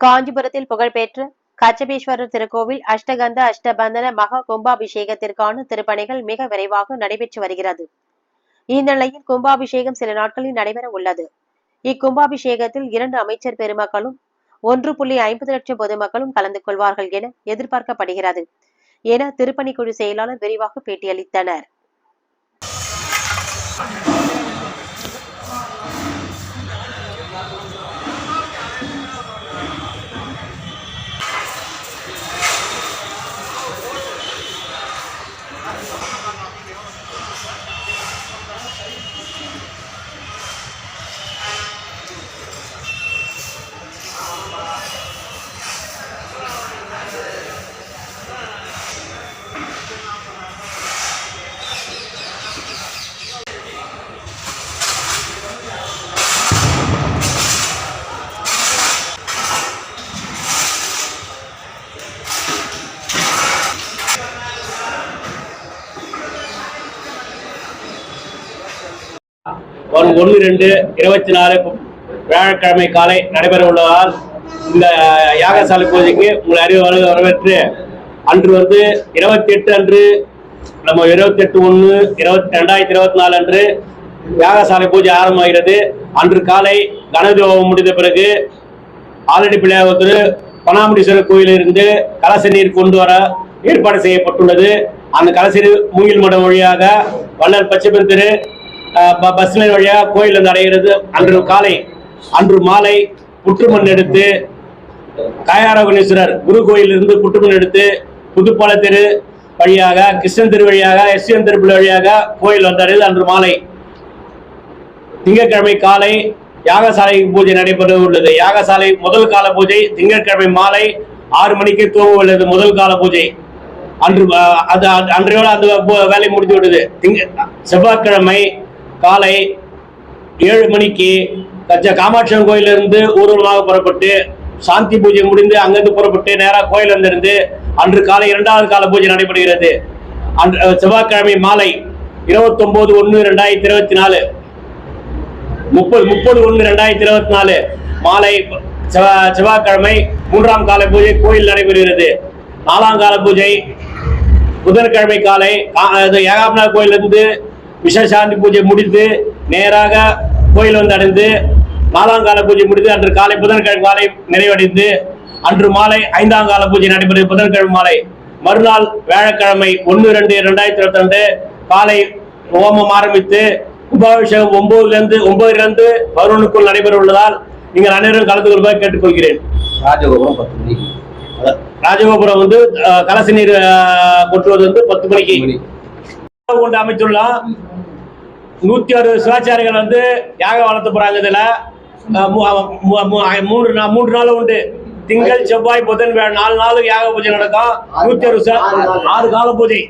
காஞ்சிபுரத்தில் புகழ்பெற்ற கச்சபேஸ்வரர் திருக்கோவில் அஷ்டகந்த அஷ்டபந்தன மகா கும்பாபிஷேகத்திற்கான திருப்பணிகள் மிக விரைவாக நடைபெற்று வருகிறது. இந்நிலையில் கும்பாபிஷேகம் சில நாட்களில் நடைபெற உள்ளது. இக்கும்பாபிஷேகத்தில் இரண்டு அமைச்சர் பெருமக்களும் ஒன்று புள்ளி ஐம்பது லட்சம் பொதுமக்களும் கலந்து கொள்வார்கள் என எதிர்பார்க்கப்படுகிறது. என திருப்பணிக்குழு செயலாளர் விரிவாக பேட்டியளித்தனர். வரும் ஒன்று ரெண்டு இருபத்தி நாலு வியாழக்கிழமை காலை நடைபெற உள்ளதால் இந்த யாகசாலை பூஜைக்கு உங்களை அறிவு வரவேற்று அன்று வந்து இருபத்தி எட்டு அன்று நம்ம இருபத்தி எட்டு ஒன்று இருபத்தி ரெண்டாயிரத்தி இருபத்தி நாலு அன்று யாகசாலை பூஜை ஆரம்பமாகிறது. அன்று காலை கணபதி முடிந்த பிறகு ஆலடி பிள்ளையாவத்தூர் பனாமுடீஸ்வரர் கோயிலிருந்து கலச நீர் கொண்டு வர ஏற்பாடு செய்யப்பட்டுள்ளது. அந்த கலச நீர் மூங்கில் மடம் வழியாக வள்ளல் பச்சை திரு பஸ் லைன் வழியாக கோயில் வந்து அடைகிறது அன்று காலை அன்று மாலை புற்றுமண் எடுத்து காயாரகுணேஸ்வரர் குரு கோயிலிருந்து புற்றுமண் எடுத்து புதுப்பால தெரு வழியாக கிருஷ்ணன் தெரு வழியாக எஸ்என் தெருப்பிள்ளை வழியாக கோயில் வந்தடைந்து அன்று மாலை திங்கட்கிழமை காலை யாகசாலை பூஜை நடைபெற உள்ளது. யாகசாலை முதல் கால பூஜை திங்கட்கிழமை மாலை ஆறு மணிக்கு தூங்க உள்ளது. முதல் கால பூஜை. அன்று அது அன்றையோட அந்த வேலை முடிந்து விடுது திங்க செவ்வாய்க்கிழமை காலை ஏழு மணிக்கு தச்ச காமாட்சியம் கோயிலிருந்து ஊர்வலமாக புறப்பட்டு சாந்தி பூஜை முடிந்து அங்கிருந்து புறப்பட்டு நேராக கோயிலிருந்திருந்து அன்று காலை இரண்டாவது கால பூஜை நடைபெறுகிறது. அன்று செவ்வாய்க்கிழமை மாலை இருபத்தொன்பது ஒன்று ரெண்டாயிரத்தி இருபத்தி நாலு. முப்பது முப்பது ஒன்று ரெண்டாயிரத்தி இருபத்தி நாலு. மாலை செவ்வா- செவ்வாய்க்கிழமை மூன்றாம் கால பூஜை கோயில் நடைபெறுகிறது. நாலாம் கால பூஜை புதன்கிழமை காலை கா- கோயிலிருந்து விஷசாந்தி பூஜை முடித்து நேராக கோயில் வந்து அடைந்து நாலாம் கால பூஜை முடித்து அன்று காலை புதன்கிழமை காலை நிறைவடைந்து அன்று மாலை ஐந்தாம் கால பூஜை நடைபெறும். புதன்கிழமை மாலை மறுநாள் வியாழக்கிழமை ஒன்று ரெண்டு ரெண்டாயிரத்தி இருபத்தி ரெண்டு காலை ஹோமம் ஆரம்பித்து கும்பாபிஷேகம் ஒன்பதுல இருந்து ஒன்பதுல இருந்து பதினொன்றுக்குள் நடைபெற உள்ளதால் நீங்கள் அனைவரும் கலந்து கொள்வதாக கேட்டுக்கொள்கிறேன். ராஜகோபுரம் பத்து மணிக்கு. ராஜகோபுரம் வந்து கலச நீர் கொட்டுவது வந்து பத்து மணிக்கு. மணி. கொண்டு அமைச்சுள்ளோம் நூத்தி அறுபது சிவாச்சாரிகள் வந்து யாகம் வளர்த்து போறாங்க இதுல. மூன்று நாள் மூன்று நாள் உண்டு. திங்கள் செவ்வாய் புதன் நாலு நாளுக்கு யாக பூஜை நடக்கும். நூத்தி அறுபது ஆறு கால பூஜை.